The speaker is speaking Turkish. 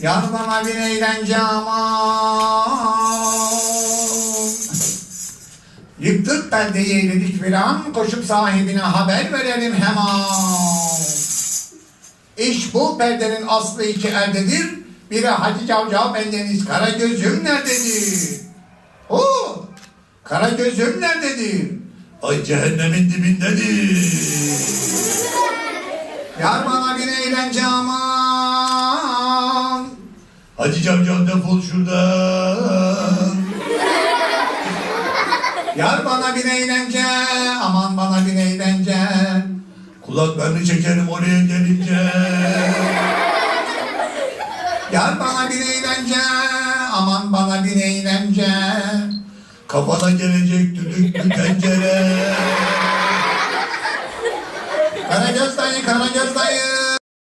Yar bana bir eğlence Yıktık perdeyi eğledik bir Koşup sahibine haber verelim hemen İş bu perdenin aslı iki erdedir Biri Hacı Cavcav bendeniz Kara gözüm nerededir? Oo, Kara gözüm nerededir? Ay cehennemin dibindedir. Yar bana bir eğlence aman Hacı Cavcav defol şuradan. Yar bana bir eğlence aman bana bir eğlence Kulaklarını çekerim oraya gelince. Yar bana bir eğlence aman bana bir eğlence Kafana gelecek düdüklü tencere. Karagöz'dayı, Karagöz'dayı.